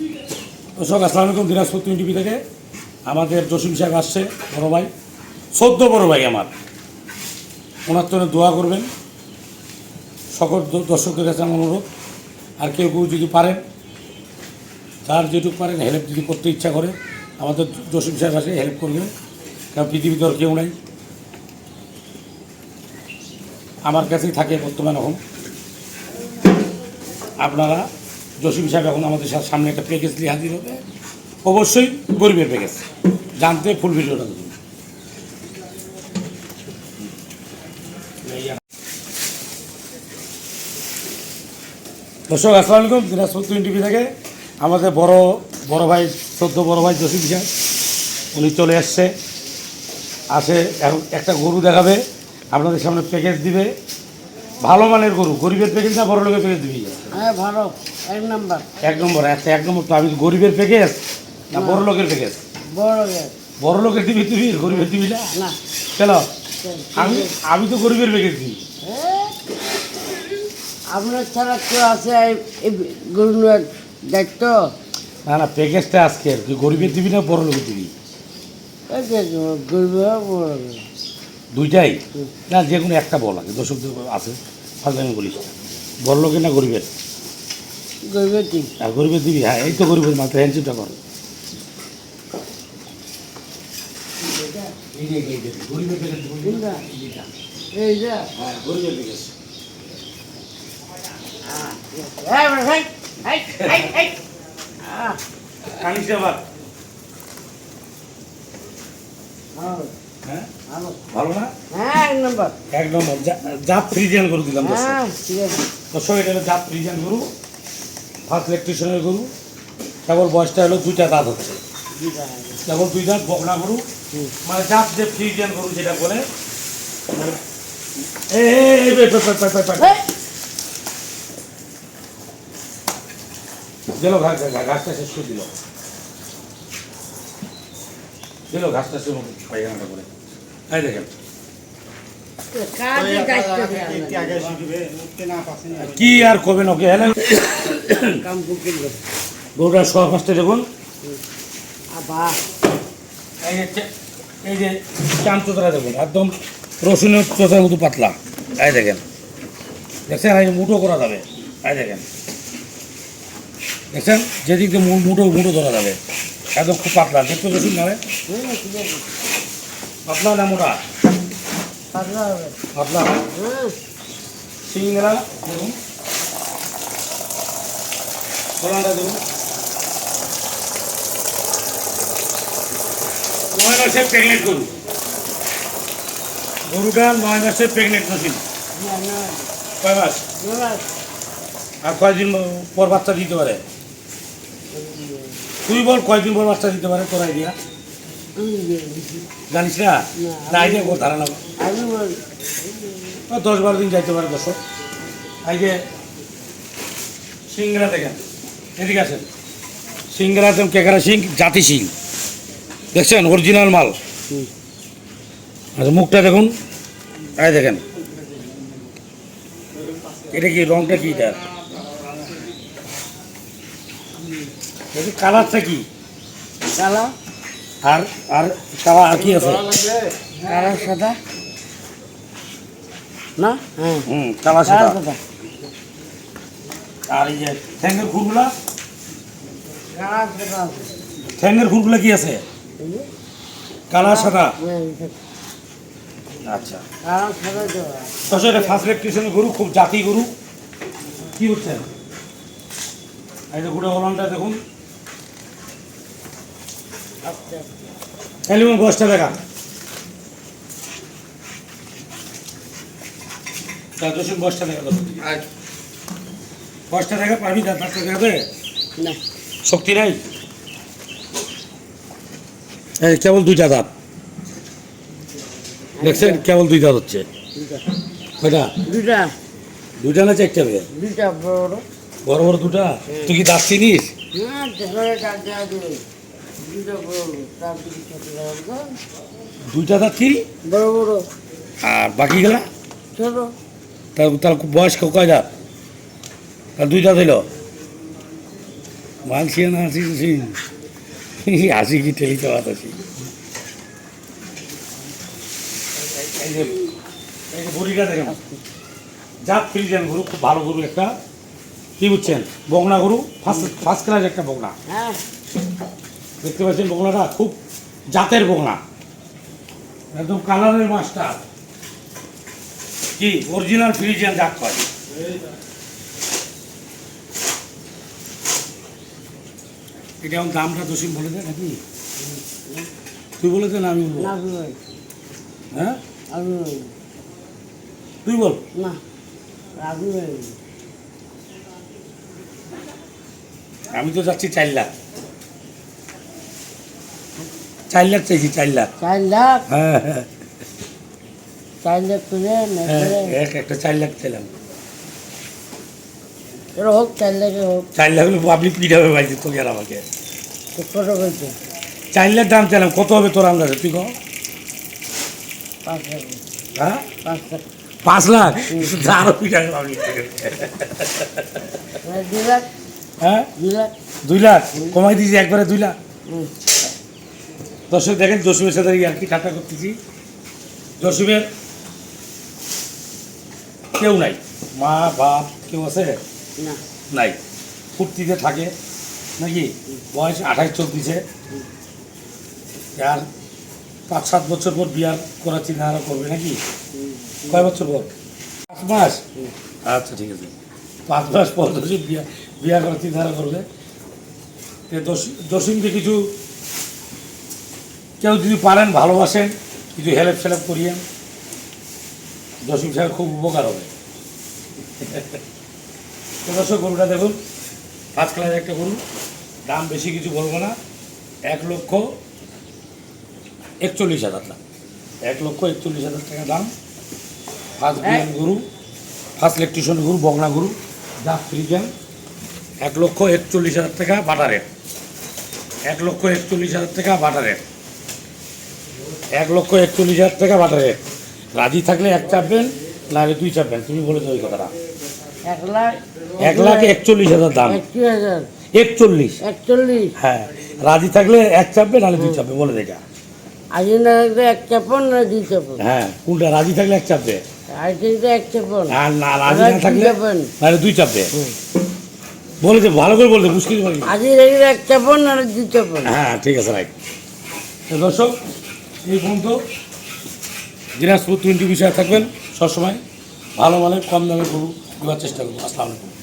দর্শক, আসসালাম আলাইকুম, দিনাজপুর টিভি টিভি থেকে। আমাদের জসিম সাহেব আসছে, বড় ভাই সদ্য বড় ভাই আমার। ওনার জন্য দোয়া করবেন। সকল দর্শকদের কাছে আমার অনুরোধ, আর কেউ কেউ যদি পারেন, যার যেটুকু পারেন হেল্প যদি করতে ইচ্ছা করে, আমাদের জসিম সাহেব আসে হেল্প করবেন। কারণ পৃথিবীতে আর কেউ নাই। আমার কাছেই থাকে বর্তমান এখন। আপনারা জসিম সাহেব এখন আমাদের সামনে একটা প্যাকেজ নিয়ে হাজির হবে অবশ্যই গরিবের প্যাকেজ জানতে ফুল ভিডিওটা দেখুন। দর্শক, আসসালামু আলাইকুম। দিনাজপুর টুইন টিভি থেকে আমাদের বড় বড় ভাই সদ্য বড় ভাই জসিম সাহেব, উনি চলে আসছে আসে, এখন একটা গরু দেখাবে, আপনাদের সামনে প্যাকেজ দিবে। ভালো মানের গরু গরিবের প্যাকেজ না বড় লোকের প্যাকেজ দিবি? হ্যাঁ ভালো। এক নাম্বার। এক নম্বর আচ্ছা এক নম্বর তো আমি গরিবের প্যাকেজ না বড় লোকের প্যাকেজ বড় গ্যাস বড় লোকের দিবি তুই গরিবের দিবি না? না। কেন আমি আমি তো গরিবের প্যাকেজ দিই। আপনার ছাড়া কেউ আছে গরুর দায়িত্ব? না না প্যাকেজটা আজকে আর কি গরিবের দিবি না বড় লোকের দিবি? এই যে গরু বড় গ্যাস। দুইটাই। না যে কোনো একটা বল আগে দর্শক আছে আমি বলিস বড় লোকের না গরিবের? গরুর দিন আর গরিবের দিবি? হ্যাঁ এই তো গরিবের মাত্র হ্যান্ডশিপটা কর। গরিবের হ্যাঁ গরিবের আবার। ভালো, হ্যাঁ? ভালো। না? হ্যাঁ এক নাম্বার। এক নম্বর। ফ্রিজিয়ান গরু দিলাম দর্শক। হ্যাঁ এটা হলো জাত ফ্রিজিয়ান গরু। ফার্স্ট ইলেকট্রিশিয়ানের গরু। কেবল বয়সটা হলো দুইটা দাঁত হচ্ছে। কেবল দুই দাঁত বকনা গরু। মানে জাত যে ফ্রিজিয়ান গরু যেটা বলে মানে পা- ঘাস ঘাসটা শেষ করে দিল। দিল করে পায়খানাটা করে। এই দেখেন। কি আর কবেন ওকে হ্যাঁ কাম গরুটার সব দেখুন। এই যে চাম চোতরা দেখুন একদম রসুনের চোতার মতো পাতলা। এই দেখেন। দেখছেন? এই মুঠো করা যাবে। এই দেখেন। দেখছেন? যেদিক দিয়ে মু- মুঠো মুঠো ধরা যাবে। একদম খুব পাতলা দেখতে রসুন না রে? হ্যাঁ? পাতলা না মোটা? পাতলা হবে। পাতলা। সিংড়া ফলানটা দেখুন। নয় মাসের প্রেগনেন্ট গরু গরুটা নয় মাসের প্রেগনেন্ট মেশিন কয় মাস। আর কয়দিন পর বাচ্চা দিতে পারে? তুই বল কয়দিন পর বাচ্চা দিতে পারে তোর আইডিয়া জানিস না? না আইডিয়া কর ধারণা দশ বারো দিন যাইতে পারে দর্শক। এই যে সিংড়া দেখেন এদিকে আছেন সিংড়া একদম কেকারা সিং জাতি সিং। দেখছেন? অরিজিনাল মাল। আচ্ছা মুখটা দেখুন এই দেখেন। এটা কি রংটা কি এটা কালারটা কি? কালা আর আর কালার আর কি আছে? কালা সাদা। না? হ্যাঁ। হুম কালার কালা সাদা। আর এই যে ঠ্যাঙ্গের খুরগুলা কালা ঠ্যাঙ্গের খুরগুলা কি আছে? এই যে, কালার সাদা? হ্যাঁ, আচ্ছা। কালা সাদা দশ এটা ফার্স্ট ইলেকট্রিশিয়ানের গরু খুব জাতি গরু। কি হচ্ছেন এই যে গোটা হলনটা দেখুন। আচ্ছা বয়সটা দেখা। দেখা বয়সটা দেখা পারবি দেখাবে না। শক্তি নাই? এই কেবল দুইটা দাঁত। দেখছেন কেবল দুই দাঁত হচ্ছে। কয়টা? দুইটা। না চারটা দুটা বড়। বড় বড় দুটা? তুই কি দাঁত চিনিস? হ্যাঁ দুইটা দাঁত বড় বড়। আর বাকি গেলা? ছোট। তার তার বয়স কয় দাঁত? তার দুই দাঁত হইল? মানসিয়া না হাসি খুশি হাসি কি যে এই যে গরুটা দেখেন। জাত ফিলিজান গরু খুব ভালো গরু একটা। কি বুঝছেন বগনা গরু ফার্স্ট ফার্স্ট ক্লাস একটা বগনা। হ্যাঁ। দেখতে পাচ্ছেন বগনাটা খুব জাতের বগনা। একদম কালারের মাস্টার কি? অরিজিনাল ফিলিজিয়ান জাত পাই এটা এখন দামটা দোষিম বলে দে নাকি তুই বলে দে না আমি হ্যাঁ? তুই বল। না রাবি ভাই আমি তো যাচ্ছি চার লাখ। চার লাখ চাইছি চার লাখ। চার লাখ? হ্যাঁ হ্যাঁ। চার লাখ তুলে হ্যাঁ, এক একটা চার লাখ চাইলাম এরা হোক চার লাখে হোক। চার লাখ হলে পাবলিক পিঠাবে বাড়িতে তোকে আর আমাকে। কত হয়েছে চার লাখ দাম চাইলাম কত হবে তোর আন্দাজে? তুই পাঁচ লাখ। হ্যাঁ? পাঁচ লাখ। পাঁচ লাখ? আরও পিঠাবে পাবলিক লাখ হ্যাঁ? দুই লাখ। কমাই দিয়েছি একবারে দুই লাখ। দর্শক দেখেন জসিমের সাথে আর কি ঠাট্টা করতেছি। জসিমের কেউ নাই। মা বাপ কেউ আছে? না। নাই। ফুর্তিতে থাকে। নাকি? বয়স আঠাশ চলতিছে আর পাঁচ সাত বছর পর বিয়ার করার চিন্তা ভাবনা করবে নাকি। কয় বছর পর? পাঁচ মাস? আচ্ছা ঠিক আছে। পাঁচ মাস পর দশিম বিয়া বিয়া করার চিন্তা করলে দশমকে কিছু কেউ যদি পারেন ভালোবাসেন কিছু হেল্প সেলেপ করিয়েন দশম সাহেব খুব উপকার হবে। তো দর্শক গরুটা দেখুন ফার্স্ট ক্লাস একটা গরু দাম বেশি কিছু বলব না এক লক্ষ একচল্লিশ হাজার টাকা। এক লক্ষ একচল্লিশ হাজার টাকা দাম। ফার্স্ট গরু ফার্স্ট ইলেকট্রিশিয়ান গরু বগনা গরু। জাত ফ্রিজেন এক লক্ষ একচল্লিশ হাজার টাকা বাটা রেট। এক লক্ষ একচল্লিশ হাজার টাকা বাটা রেট। এক লক্ষ একচল্লিশ হাজার টাকা বাটা রেট। রাজি থাকলে এক চাপবেন নাহলে দুই চাপবেন। তুমি বলে দাও ওই কথাটা। এক লাখ এক লাখ একচল্লিশ হাজার দাম। একচল্লিশ একচল্লিশ। হ্যাঁ। রাজি থাকলে এক চাপবে নাহলে দুই চাপবে বলে দেখা আজ না এক চাপন না দুই চাপন। হ্যাঁ কোনটা? রাজি থাকলে এক চাপবে। এক চাপন আর না রাজি না থাকলে তাহলে দুই ভালো করে বলতে মুশকিল আজ এক চাপন আর দুই চাপন হ্যাঁ ঠিক আছে রাইট। তো দর্শক এই পর্যন্ত দিনাজপুর টোয়েন্টি বিষয়ে থাকবেন সবসময়। ভালো মানে কম দামে গরু দেওয়ার চেষ্টা করব। আসসালামু আলাইকুম।